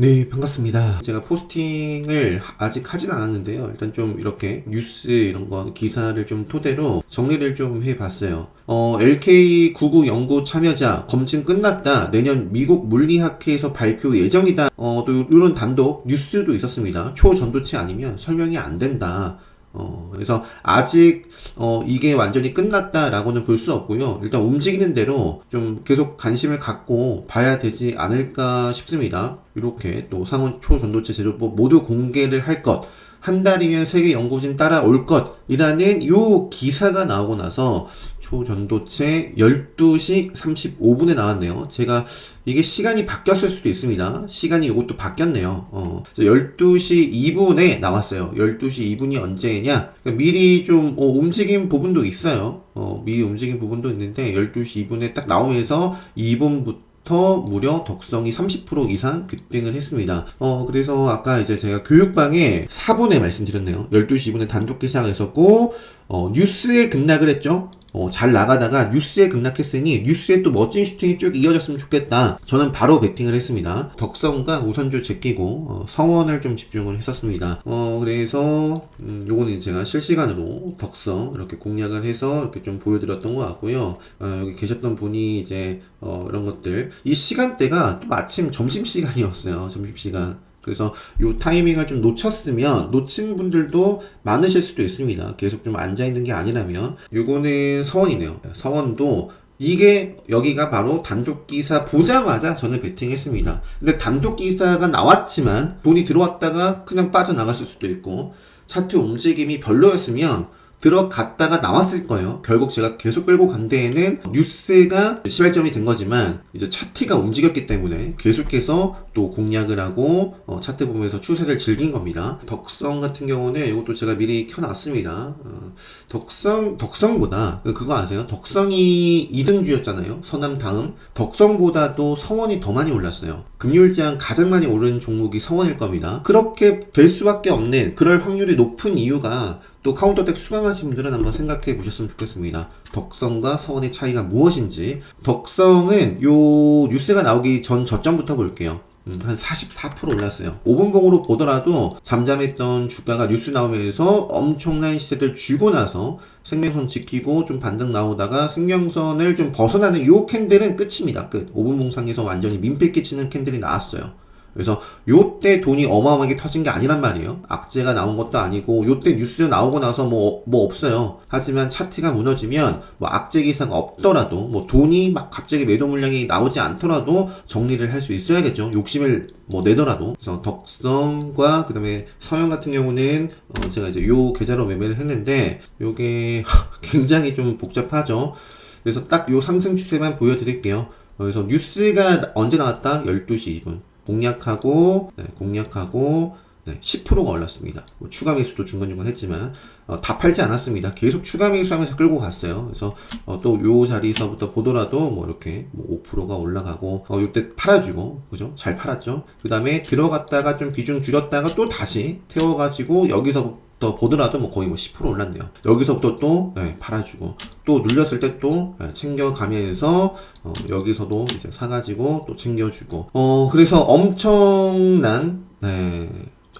네, 반갑습니다. 제가 포스팅을 하- 아직 하진 않았는데요. 일단 좀 이렇게 뉴스 이런 거 기사를 좀 토대로 정리를 좀 해봤어요. 어, LK99 연구 참여자 검증 끝났다. 내년 미국 물리학회에서 발표 예정이다. 어, 또 이런 단독 뉴스도 있었습니다. 초전도체 아니면 설명이 안 된다. 어, 그래서 아직 어, 이게 완전히 끝났다라고는 볼 수 없고요. 일단 움직이는 대로 좀 계속 관심을 갖고 봐야 되지 않을까 싶습니다. 이렇게 또 상온 초전도체 제조법 모두 공개를 할 것. 한 달이면 세계 연구진 따라올 것이라는 요 기사가 나오고 나서 초전도체 12시 35분에 나왔네요. 제가 이게 시간이 바뀌었을 수도 있습니다. 시간이 이것도 바뀌었네요. 어, 그래서 12시 2분에 나왔어요. 12시 2분이 언제냐? 그러니까 미리 좀 어, 움직인 부분도 있어요. 어, 미리 움직인 부분도 있는데 12시 2분에 딱 나오면서 2분부터 부터 무려 덕성이 30% 이상 급등을 했습니다. 어, 그래서 아까 이제 제가 교육방에 4분에 말씀드렸네요. 12시 2분에 단독 기사가 있었고, 어, 뉴스에 급락을 했죠. 어, 잘 나가다가 뉴스에 급락했으니 뉴스에 또 멋진 슈팅이 쭉 이어졌으면 좋겠다. 저는 바로 베팅을 했습니다. 덕성과 우선주 제끼고 어, 성원을 좀 집중을 했었습니다. 어, 그래서 음, 요거는 제가 실시간으로 덕성 이렇게 공략을 해서 이렇게 좀 보여드렸던 것 같고요. 어, 여기 계셨던 분이 이제 어, 이런 것들 이 시간대가 또 마침 점심 시간이었어요. 점심 시간. 그래서 요 타이밍을 좀 놓쳤으면 놓친 분들도 많으실 수도 있습니다. 계속 좀 앉아 있는 게 아니라면 요거는 서원이네요. 서원도 이게 여기가 바로 단독 기사 보자마자 저는 베팅했습니다. 근데 단독 기사가 나왔지만 돈이 들어왔다가 그냥 빠져나갔을 수도 있고 차트 움직임이 별로였으면 들어갔다가 나왔을 거예요. 결국 제가 계속 끌고 간 데에는 뉴스가 시발점이 된 거지만 이제 차트가 움직였기 때문에 계속해서 또 공략을 하고 어, 차트 보면서 추세를 즐긴 겁니다. 덕성 같은 경우는 이것도 제가 미리 켜놨습니다. 어, 덕성 덕성보다 그거 아세요? 덕성이 2등주였잖아요. 서남 다음 덕성보다도 성원이 더 많이 올랐어요. 금요일장 가장 많이 오른 종목이 성원일 겁니다. 그렇게 될 수밖에 없는 그럴 확률이 높은 이유가 또 카운터덱 수강하신 분들은 한번 생각해 보셨으면 좋겠습니다. 덕성과 서원의 차이가 무엇인지. 덕성은 요 뉴스가 나오기 전 저점부터 볼게요. 음, 한 44% 올랐어요. 5분봉으로 보더라도 잠잠했던 주가가 뉴스 나오면서 엄청난 시세를 쥐고 나서 생명선 지키고 좀 반등 나오다가 생명선을 좀 벗어나는 요 캔들은 끝입니다. 끝. 5분봉 상에서 완전히 민폐 끼치는 캔들이 나왔어요. 그래서 요때 돈이 어마어마하게 터진 게 아니란 말이에요. 악재가 나온 것도 아니고 요때 뉴스 나오고 나서 뭐, 뭐 없어요. 하지만 차트가 무너지면 뭐 악재 기사가 없더라도 뭐 돈이 막 갑자기 매도 물량이 나오지 않더라도 정리를 할 수 있어야겠죠. 욕심을 뭐 내더라도. 그래서 덕성과 그 다음에 서영 같은 경우는 어 제가 이제 요 계좌로 매매를 했는데 요게 굉장히 좀 복잡하죠. 그래서 딱 요 상승 추세만 보여드릴게요. 어, 그래서 뉴스가 언제 나왔다? 12시 2분. 공략하고 네, 공략하고 네, 10%가 올랐습니다. 뭐 추가 매수도 중간중간 했지만 어, 다 팔지 않았습니다. 계속 추가 매수하면서 끌고 갔어요. 그래서 어, 또 요 자리에서부터 보더라도 뭐 이렇게 뭐 5%가 올라가고 어, 요때 팔아주고 그죠? 잘 팔았죠. 그 다음에 들어갔다가 좀 비중 줄였다가 또 다시 태워가지고 여기서 더 보더라도 뭐 거의 뭐 10% 올랐네요. 여기서부터 또 네, 팔아주고 또 눌렸을 때 또 챙겨가면서 어, 여기서도 이제 사가지고 또 챙겨주고 어 그래서 엄청난 네.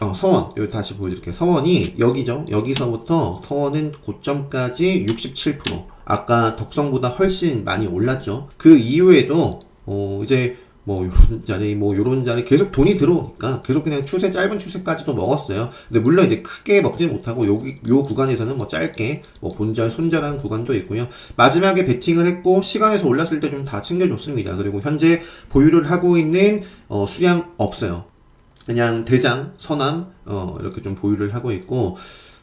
어, 서원, 여기 다시 보여드릴게요. 서원이 여기죠. 여기서부터 서원은 고점까지 67%. 아까 덕성보다 훨씬 많이 올랐죠. 그 이후에도, 어, 이제 뭐 요런 자리 뭐 요런 자리 계속 돈이 들어오니까 계속 그냥 추세 짧은 추세까지도 먹었어요. 근데 물론 이제 크게 먹지 못하고 여기 요 구간에서는 뭐 짧게 뭐 본절 손절한 구간도 있고요. 마지막에 베팅을 했고 시간에서 올랐을 때 좀 다 챙겨줬습니다. 그리고 현재 보유를 하고 있는 어, 수량 없어요. 그냥 대장, 서남 어, 이렇게 좀 보유를 하고 있고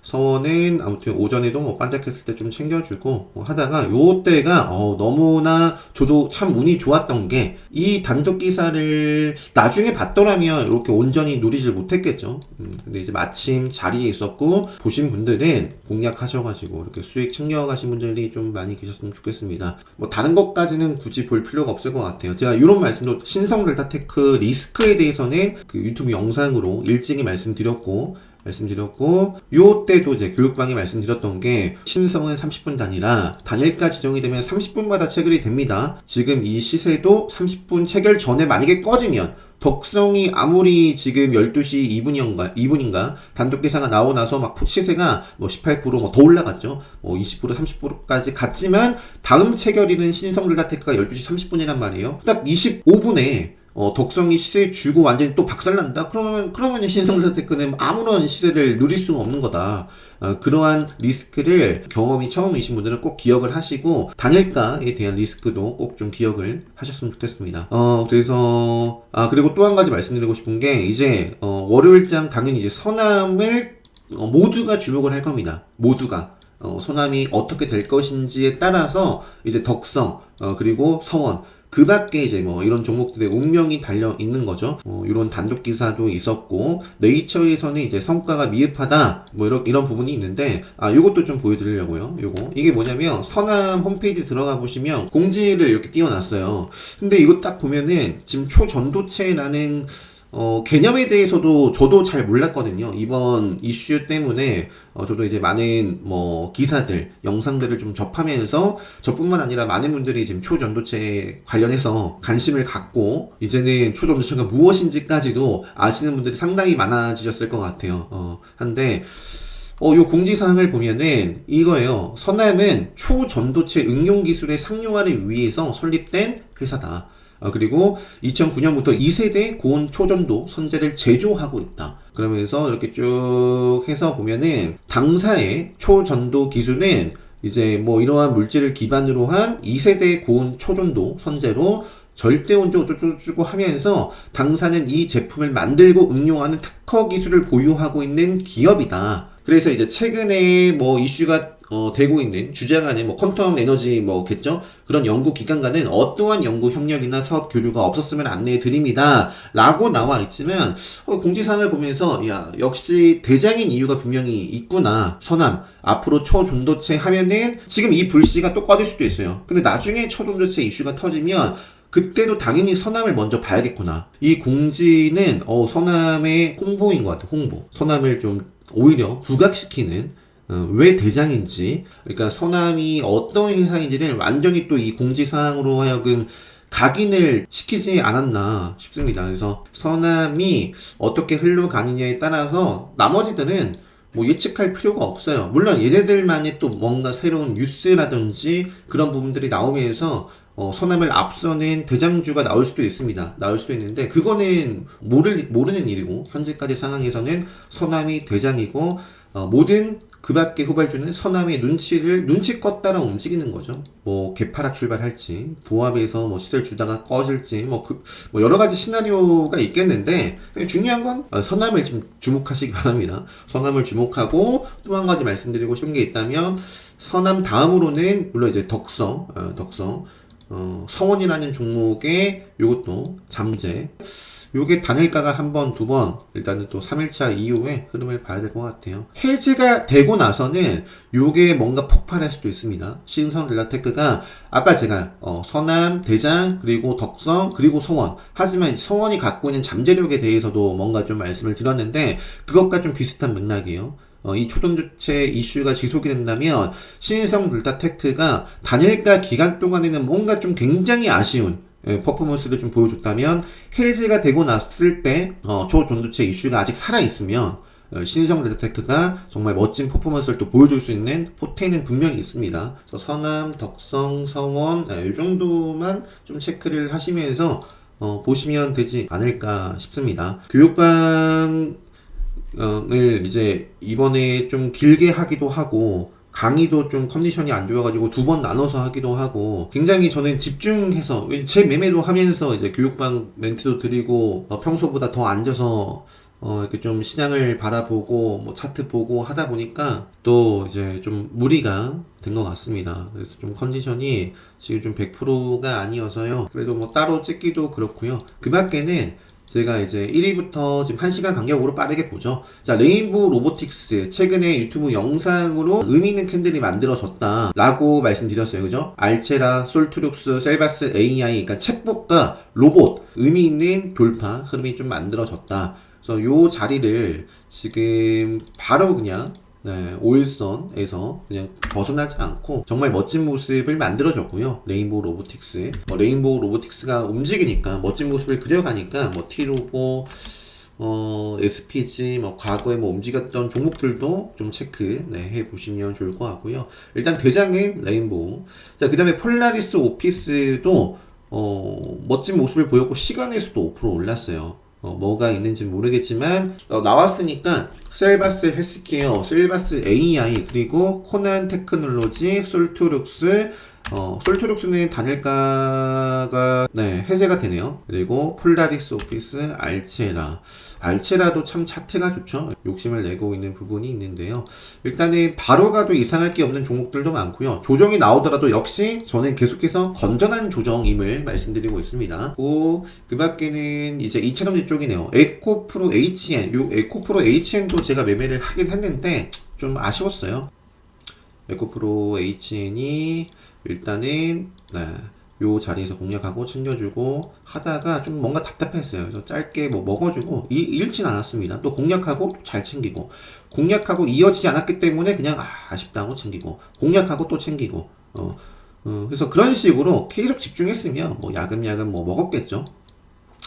서원은 아무튼 오전에도 뭐 반짝했을 때 좀 챙겨주고 뭐 하다가 요 때가 어, 너무나 저도 참 운이 좋았던 게 이 단독 기사를 나중에 봤더라면 이렇게 온전히 누리질 못했겠죠. 음, 근데 이제 마침 자리에 있었고 보신 분들은 공략하셔가지고 이렇게 수익 챙겨가신 분들이 좀 많이 계셨으면 좋겠습니다. 뭐 다른 것까지는 굳이 볼 필요가 없을 것 같아요. 제가 이런 말씀도 신성 델타테크 리스크에 대해서는 그 유튜브 영상으로 일찍이 말씀드렸고 말씀드렸고 요 때도 이제 교육방에 말씀드렸던 게 신성은 30분 단위라 단일가 지정이 되면 30분마다 체결이 됩니다. 지금 이 시세도 30분 체결 전에 만약에 꺼지면 덕성이 아무리 지금 12시 2분인가 2분인가 단독 기사가 나오고 나서 막 시세가 뭐 18%뭐 더 올라갔죠. 뭐 20% 30%까지 갔지만 다음 체결일은 신성들다테크가 12시 30분이란 말이에요. 딱 25분에 어, 덕성이 시세 주고 완전히 또 박살난다? 그러면, 그러면 신성자 테크는 아무런 시세를 누릴 수가 없는 거다. 어, 그러한 리스크를 경험이 처음이신 분들은 꼭 기억을 하시고, 단일가에 대한 리스크도 꼭 좀 기억을 하셨으면 좋겠습니다. 어, 그래서, 아, 그리고 또 한 가지 말씀드리고 싶은 게, 이제, 어, 월요일장 당연히 이제 서남을 어, 모두가 주목을 할 겁니다. 모두가. 어, 소남이 어떻게 될 것인지에 따라서 이제 덕성, 어, 그리고 서원, 그 밖에 이제 뭐 이런 종목들의 운명이 달려 있는 거죠. 어, 이런 단독 기사도 있었고 네이처에서는 이제 성과가 미흡하다 뭐 이런 이런 부분이 있는데 아 요것도 좀 보여드리려고요. 요거 이게 뭐냐면 서남 홈페이지 들어가 보시면 공지를 이렇게 띄워놨어요. 근데 이거 딱 보면은 지금 초전도체라는 어, 개념에 대해서도 저도 잘 몰랐거든요. 이번 이슈 때문에 어, 저도 이제 많은 뭐 기사들, 영상들을 좀 접하면서 저뿐만 아니라 많은 분들이 지금 초전도체 관련해서 관심을 갖고 이제는 초전도체가 무엇인지까지도 아시는 분들이 상당히 많아지셨을 것 같아요. 어, 한데 어, 요 공지사항을 보면은 이거예요. 선남은 초전도체 응용 기술의 상용화를 위해서 설립된 회사다. 어, 그리고 2009년부터 2세대 고온 초전도 선제를 제조하고 있다. 그러면서 이렇게 쭉 해서 보면은 당사의 초전도 기술은 이제 뭐 이러한 물질을 기반으로 한 2세대 고온 초전도 선제로 절대온조 어쩌고저쩌고 하면서 당사는 이 제품을 만들고 응용하는 특허 기술을 보유하고 있는 기업이다. 그래서 이제 최근에 뭐 이슈가 어, 되고 있는 주장하는 뭐 퀀텀 에너지 뭐겠죠? 그런 연구 기관과는 어떠한 연구 협력이나 사업 교류가 없었으면 안내해 드립니다. 라고 나와 있지만 어, 공지사항을 보면서 야 역시 대장인 이유가 분명히 있구나. 서남 앞으로 초전도체 하면은 지금 이 불씨가 또 꺼질 수도 있어요. 근데 나중에 초전도체 이슈가 터지면 그때도 당연히 서남을 먼저 봐야겠구나. 이 공지는 어, 서남의 홍보인 것 같아요. 홍보. 서남을 좀 오히려 부각시키는 어, 왜 대장인지, 그러니까 서남이 어떤 회사인지를 완전히 또 이 공지사항으로 하여금 각인을 시키지 않았나 싶습니다. 그래서 서남이 어떻게 흘러가느냐에 따라서 나머지들은 뭐 예측할 필요가 없어요. 물론 얘네들만의 또 뭔가 새로운 뉴스라든지 그런 부분들이 나오면서 어, 서남을 앞서는 대장주가 나올 수도 있습니다. 나올 수도 있는데 그거는 모를, 모르는 일이고 현재까지 상황에서는 서남이 대장이고 어, 모든 그 밖에 후발주는 서남의 눈치를 눈치껏 따라 움직이는 거죠. 뭐 개파락 출발할지 보합에서 뭐 시설 주다가 꺼질지 뭐, 그, 뭐 여러 가지 시나리오가 있겠는데 중요한 건 어, 서남을 좀 주목하시기 바랍니다. 서남을 주목하고 또 한 가지 말씀드리고 싶은 게 있다면 서남 다음으로는 물론 이제 덕성 어, 덕성 어, 성원이라는 종목의 요것도 잠재 요게 단일가가 한 번, 두 번, 일단은 또 3일차 이후에 흐름을 봐야 될 것 같아요. 해지가 되고 나서는 요게 뭔가 폭발할 수도 있습니다. 신성 rel라테크가 아까 제가 어, 서남, 대장, 그리고 덕성, 그리고 성원. 하지만 성원이 갖고 있는 잠재력에 대해서도 뭔가 좀 말씀을 드렸는데 그것과 좀 비슷한 맥락이에요. 어, 이 초전주체 이슈가 지속이 된다면 신성 룰타테크가 단일가 기간 동안에는 뭔가 좀 굉장히 아쉬운 예, 퍼포먼스를 좀 보여줬다면 해제가 되고 났을 때 어, 초전도체 이슈가 아직 살아 있으면 어, 신성 델타테크가 정말 멋진 퍼포먼스를 또 보여줄 수 있는 포텐은 분명히 있습니다. 그래서 서남, 덕성, 서원 예, 이 정도만 좀 체크를 하시면서 어, 보시면 되지 않을까 싶습니다. 교육방 을 이제 이번에 좀 길게 하기도 하고 강의도 좀 컨디션이 안 좋아가지고 두 번 나눠서 하기도 하고 굉장히 저는 집중해서 제 매매도 하면서 이제 교육방 멘트도 드리고 어, 평소보다 더 앉아서 어, 이렇게 좀 시장을 바라보고 뭐 차트 보고 하다 보니까 또 이제 좀 무리가 된 것 같습니다. 그래서 좀 컨디션이 지금 좀 100%가 아니어서요. 그래도 뭐 따로 찍기도 그렇고요. 그 밖에는 제가 이제 1위부터 지금 1시간 간격으로 빠르게 보죠. 자, 레인보우 로보틱스. 최근에 유튜브 영상으로 의미 있는 캔들이 만들어졌다. 라고 말씀드렸어요. 그죠? 알체라, 솔트룩스, 셀바스, AI. 그러니까 챗봇과 로봇. 의미 있는 돌파 흐름이 좀 만들어졌다. 그래서 요 자리를 지금 바로 그냥 네, 오일선에서 그냥 벗어나지 않고 정말 멋진 모습을 만들어줬고요. 레인보우 로보틱스. 뭐 레인보우 로보틱스가 움직이니까 멋진 모습을 그려가니까 뭐 T로보, 어, SPG, 뭐, 과거에 뭐 움직였던 종목들도 좀 체크, 네, 해 보시면 좋을 것 같고요. 일단 대장은 레인보우. 자, 그 다음에 폴라리스 오피스도, 어, 멋진 모습을 보였고, 시간에서도 5% 올랐어요. 어, 뭐가 있는지 모르겠지만, 어, 나왔으니까, 셀바스 헬스케어, 셀바스 AI, 그리고 코난 테크놀로지, 솔투룩스, 어, 솔트룩스는 단일가가 네, 해제가 되네요. 그리고 폴라리스 오피스, 알체라. 알체라도 참 차트가 좋죠. 욕심을 내고 있는 부분이 있는데요. 일단은 바로 가도 이상할 게 없는 종목들도 많고요. 조정이 나오더라도 역시 저는 계속해서 건전한 조정임을 말씀드리고 있습니다. 그, 그 밖에는 이제 2차전지 쪽이네요. 에코프로 HN. 요 에코프로 HN도 제가 매매를 하긴 했는데 좀 아쉬웠어요. 에코 프로 HN이 일단은 네, 요 자리에서 공략하고 챙겨주고 하다가 좀 뭔가 답답했어요. 그래서 짧게 뭐 먹어주고 이, 잃진 않았습니다. 또 공략하고 또잘 챙기고 공략하고 이어지지 않았기 때문에 그냥 아, 아쉽다고 챙기고 공략하고 또 챙기고 어, 어, 그래서 그런 식으로 계속 집중했으면 뭐 야금야금 뭐 먹었겠죠.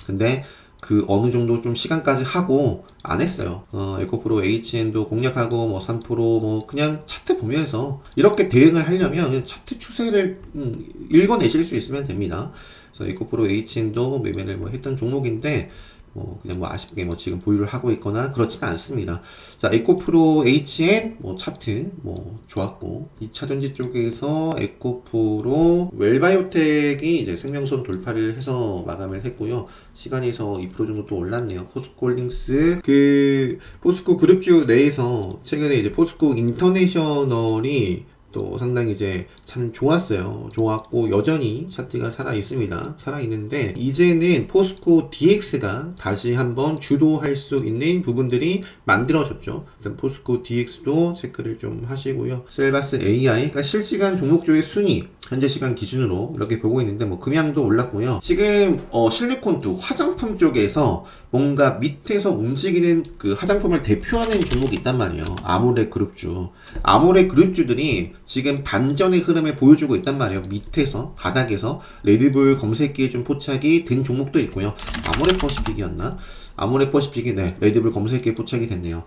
근데 그 어느 정도 좀 시간까지 하고 안 했어요. 어, 에코프로 HN도 공략하고 뭐 3%뭐 그냥 차트 보면서 이렇게 대응을 하려면 차트 추세를 음, 읽어내실 수 있으면 됩니다. 그래서 에코프로 HN도 매매를 뭐 했던 종목인데 뭐 그냥 뭐 아쉽게 뭐 지금 보유를 하고 있거나 그렇지는 않습니다. 자, 에코프로 HN 뭐 차트 뭐 좋았고 2차 전지 쪽에서 에코프로 웰바이오텍이 이제 생명선 돌파를 해서 마감을 했고요. 시간에서 2% 정도 또 올랐네요. 포스코홀딩스 그 포스코 그룹주 내에서 최근에 이제 포스코 인터내셔널이 또 상당히 이제 참 좋았어요. 좋았고 여전히 차트가 살아 있습니다. 살아 있는데 이제는 포스코 DX가 다시 한번 주도할 수 있는 부분들이 만들어졌죠. 일단 포스코 DX도 체크를 좀 하시고요. 셀바스 AI 그러니까 실시간 종목조의 순위 현재 시간 기준으로 이렇게 보고 있는데 뭐 금양도 올랐고요. 지금 어 실리콘도 화장품 쪽에서 뭔가 밑에서 움직이는 그 화장품을 대표하는 종목이 있단 말이에요. 아모레 그룹주. 아모레 그룹주들이 지금 반전의 흐름을 보여주고 있단 말이에요. 밑에서 바닥에서 레드불 검색기에 좀 포착이 된 종목도 있고요. 아모레 퍼시픽이었나? 아모레 퍼시픽이 네 레드불 검색기에 포착이 됐네요.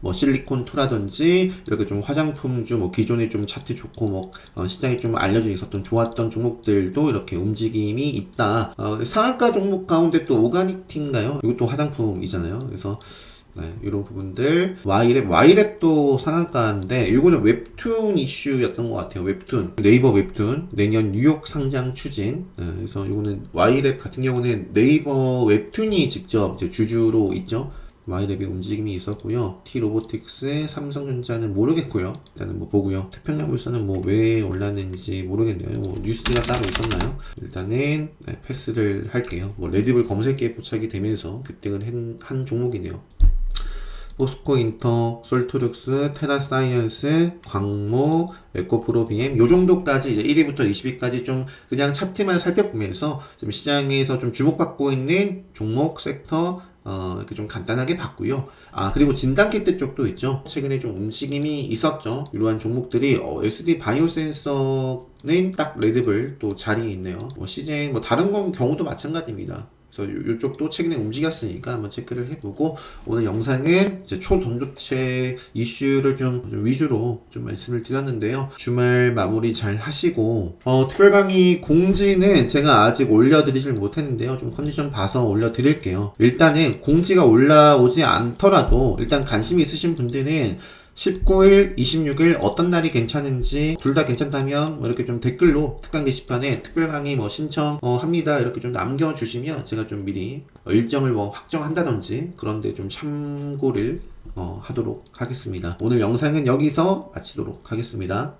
뭐 실리콘 투라든지 이렇게 좀 화장품주 뭐 기존에 좀 차트 좋고 뭐 어, 시장에 좀 알려져 있었던 좋았던 종목들도 이렇게 움직임이 있다. 어, 상한가 종목 가운데 또 오가닉 티인가요? 이것도 화장품이잖아요. 그래서 네, 이런 부분들 와이랩 와이랩도 상한가인데 이거는 웹툰 이슈였던 것 같아요 웹툰 네이버 웹툰 내년 뉴욕 상장 추진 네, 그래서 이거는 와이랩 같은 경우는 네이버 웹툰이 직접 주주로 있죠 와이랩의 움직임이 있었고요. T 로보틱스, 삼성전자는 모르겠고요. 일단은 뭐 보고요. 태평양물산은 뭐왜 올랐는지 모르겠네요. 뭐 뉴스가 따로 있었나요? 일단은 네, 패스를 할게요. 뭐 레드불 검색기에 포착이 되면서 급등을 한, 한 종목이네요. 포스코 인터, 솔트룩스, 테라사이언스, 광모, 에코프로 BM 요 정도까지 이제 1위부터 20위까지 좀 그냥 차트만 살펴보면서 지금 시장에서 좀 주목받고 있는 종목 섹터 어, 이렇게 좀 간단하게 봤고요. 아, 그리고 진단키트 쪽도 있죠. 최근에 좀 움직임이 있었죠. 이러한 종목들이, 어, SD 바이오 센서는 딱 레드불 또 자리에 있네요. 뭐, CJ, 뭐, 다른 건 경우도 마찬가지입니다. 그래서 요, 쪽도 최근에 움직였으니까 한번 체크를 해보고 오늘 영상은 이제 초전도체 이슈를 좀, 좀 위주로 좀 말씀을 드렸는데요. 주말 마무리 잘 하시고 어, 특별 강의 공지는 제가 아직 올려드리질 못했는데요. 좀 컨디션 봐서 올려드릴게요. 일단은 공지가 올라오지 않더라도 일단 관심 있으신 분들은 19일, 26일 어떤 날이 괜찮은지 둘 다 괜찮다면 뭐 이렇게 좀 댓글로 특강 게시판에 특별 강의 뭐 신청 어, 합니다 이렇게 좀 남겨주시면 제가 좀 미리 어, 일정을 뭐 확정한다든지 그런데 좀 참고를 어, 하도록 하겠습니다. 오늘 영상은 여기서 마치도록 하겠습니다.